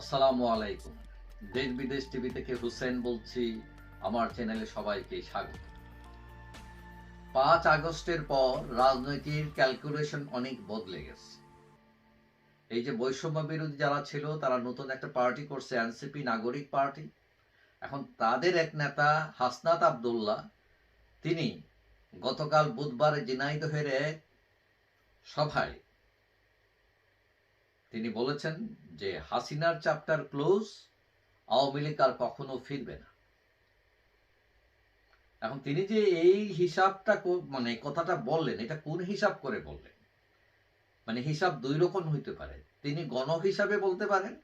আসসালামু আলাইকুম। দেশ বিদেশ টিভি থেকে হুসেন বলছি, আমার চ্যানেলে সবাইকে স্বাগত। পাঁচ আগস্টের পর রাজনৈতিক ক্যালকুলেশন অনেক বদলে গেছে। এই যে বৈষম্য বিরোধী যারা ছিল, তারা নতুন একটা পার্টি করছে, এনসিপি, নাগরিক পার্টি। এখন তাদের এক নেতা, হাসনাত আবদুল্লাহ, তিনি গতকাল বুধবার জিনাইদহের এক সভায় তিনি বলেছেন যে হাসিনার চ্যাপ্টার ক্লোজ আওয়ামী লীগ আর কখনো ফিরবে না। এখন তিনি যে এই হিসাবটা মানে কথাটা বললেন, এটা কোন হিসাব করে বললেন? মানে হিসাব দুই রকম হইতে পারে। তিনি গণক হিসাবে বলতে পারেন,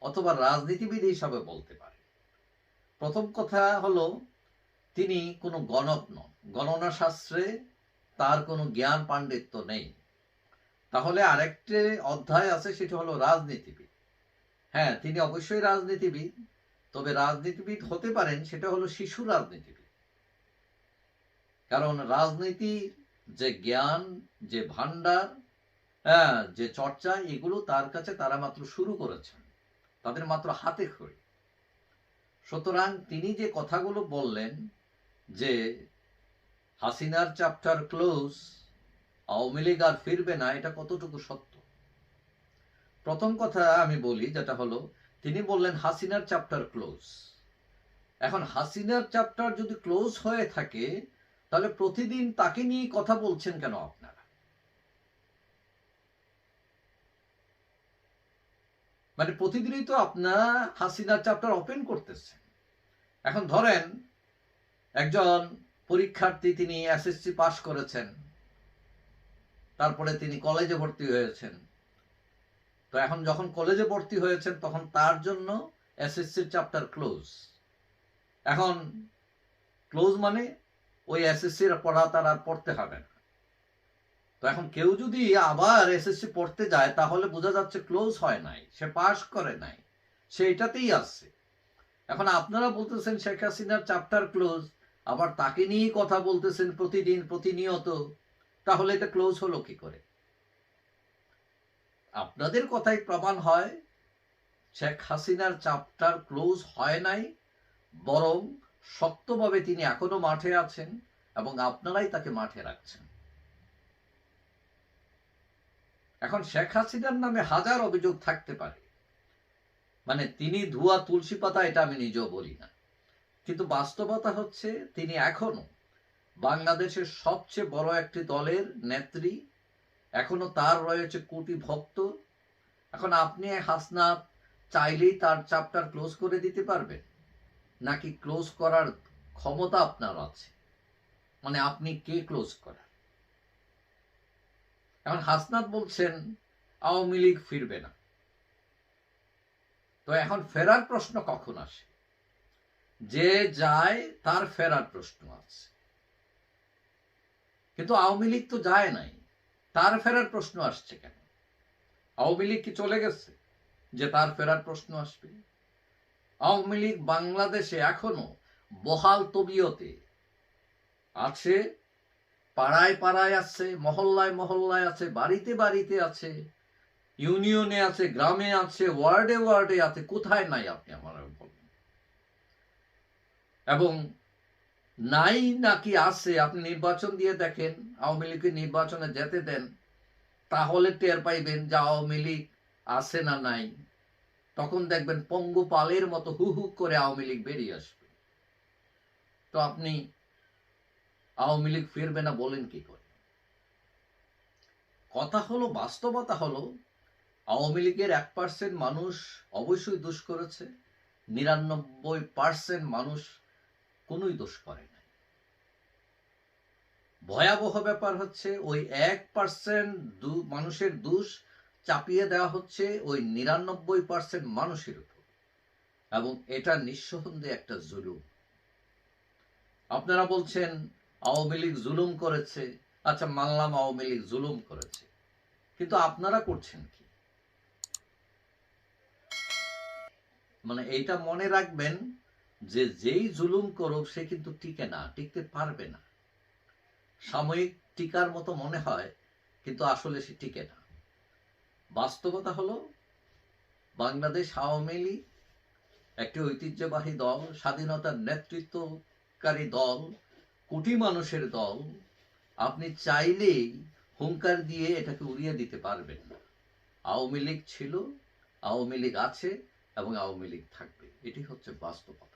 অথবা রাজনীতিবিদ হিসাবে বলতে পারেন। প্রথম কথা হলো, তিনি কোনো গণক নন। গণনা শাস্ত্রে তার কোনো জ্ঞান পাণ্ডিত্য নেই। তাহলে আরেকটি অধ্যায় আছে, সেটা হলো রাজনীতিবিদ। হ্যাঁ তিনি অবশ্যই রাজনীতিবিদ, তবে রাজনীতিবিদ হতে পারেন, সেটা হলো শিশু রাজনীতিবিদ। কারণ রাজনীতির যে জ্ঞান, যে ভান্ডার হ্যাঁ যে চর্চা, এগুলো তার কাছে তারা মাত্র শুরু করেছেন। তাদের মাত্র হাতে খড়ি। সুতরাং তিনি যে কথাগুলো বললেন যে হাসিনার চ্যাপ্টার ক্লোজ আওয়ামী লীগ আর ফিরবে না, এটা কতটুকু সত্য? প্রথম কথা আমি বলি, যেটা হলো, তিনি বললেন হাসিনার চ্যাপ্টার ক্লোজ এখন হাসিনার চ্যাপ্টার যদি ক্লোজ হয়ে থাকে, তাহলে প্রতিদিন তাকে নিয়ে কথা বলছেন কেন আপনারা? মানে প্রতিদিনই তো আপনারা হাসিনার চ্যাপ্টার ওপেন করতেছেন। এখন ধরেন, একজন পরীক্ষার্থী তিনি এসএসসি পাশ করেছেন। তারপরে তিনি কলেজে ভর্তি হয়েছেন। তো এখন যখন কলেজে ভর্তি হয়েছেন, তখন তার জন্য এসএসসির চ্যাপ্টার ক্লোজ এখন ক্লোজ মানে ওই এসএসসির পড়া তার আর পড়তে হবে না। তো এখন কেউ যদি আবার এসএসসি পড়তে যায়, তাহলে বোঝা যাচ্ছে ক্লোজ হয় নাই, সে পাশ করে নাই, সে এটাতেই আসছে এখন আপনারা বলতেছেন শেখ হাসিনার চ্যাপ্টার ক্লোজ আবার তাকে নিয়েই কথা বলতেছেন প্রতিদিন, প্রতিনিয়ত। তাহলে এটা ক্লোজ হলো কি করে? আপনাদের কথাই প্রমাণ হয়, শেখ হাসিনার চ্যাপ্টার ক্লোজ হয় নাই, বরং শক্তভাবে তিনি এখনও মাঠে আছেন এবং আপনারাই তাকে মাঠে রাখছেন। এখন শেখ হাসিনার নামে হাজার অভিযোগ থাকতে পারে। মানে তিনি ধোয়া তুলসী পাতা এটা আমি নিজেও বলি না। কিন্তু বাস্তবতা হচ্ছে তিনি এখনও বাংলাদেশের সবচেয়ে বড় একটি দলের নেত্রী, এখনও তার রয়েছে কোটি ভক্ত। এখন আপনি হাসনাত চাইলেই তার চ্যাপ্টার ক্লোজ করে দিতে পারবেন, নাকি ক্লোজ করার ক্ষমতা আপনার আছে? মানে আপনি কে ক্লোজ করার? এখন হাসনাত বলছেন, আওয়ামী লীগ ফিরবে না। তো এখন ফেরার প্রশ্ন কখন আসে? যে যায় তার ফেরার প্রশ্ন আছে। কিন্তু আওয়ামী লীগ তো যায় নাই। তার ফেরার প্রশ্ন আসছে কেন? আওয়ামী লীগ কি চলে গেছে যে তার ফেরার প্রশ্ন আসবে? আওয়ামী লীগ বাংলাদেশে এখনও বহাল তবিয়তে আছে, পাড়ায় পাড়ায় আছে, মহল্লায় মহল্লায় আছে, বাড়িতে বাড়িতে আছে, ইউনিয়নে আছে, গ্রামে আছে, ওয়ার্ডে ওয়ার্ডে আছে, কোথায় নাই আপনি আমার বলুন? এবং নাই নাকি আছে? আপনি নির্বাচন দিয়ে দেখেন, আওয়ামী লীগকে নির্বাচনে যেতে দেন, তাহলে টের পাইবেন যে আওয়ামী লীগ আছে না নাই। তখন দেখবেন পঙ্গু পালের মতো হু হু করে আওয়ামী লীগ বেরিয়ে আসবে। তো আপনি আওয়ামী লীগ ফিরবে না বলেন কি করে? কথা হলো, বাস্তবতা হলো, আওয়ামী লীগের এক পার্সেন্ট মানুষ অবশ্যই দোষ করেছে, নিরানব্বই পার্সেন্ট মানুষ কোনোই দোষ করে নাই। ভয়াবহ ব্যাপার হচ্ছে ওই এক পার্সেন্ট মানুষের দোষ চাপিয়ে দেওয়া হচ্ছে ওই নিরানব্বই পার্সেন্ট মানুষের উপর। এবং এটা নিঃসন্দেহে একটা জুলুম। আপনারা বলছেন আওয়ামী লীগ জুলুম করেছে। আচ্ছা মানলাম আওয়ামী লীগ জুলুম করেছে। কিন্তু আপনারা করছেন কি? মানে এইটা মনে রাখবেন যে যেই জুলুম করুক, সে কিন্তু টিকে না, টিকতে পারবে না। সাময়িক টিকার মতো মনে হয়, কিন্তু আসলে সে টিকে না। বাস্তবতা হলো, বাংলাদেশ আওয়ামী লীগ একটি ঐতিহ্যবাহী দল, স্বাধীনতার নেতৃত্বকারী দল, কোটি মানুষের দল। আপনি চাইলেই হুঙ্কার দিয়ে এটাকে উড়িয়ে দিতে পারবেন না। আওয়ামী লীগ ছিল, আওয়ামী লীগ আছে এবং আওয়ামী লীগ থাকবে। এটি হচ্ছে বাস্তবতা।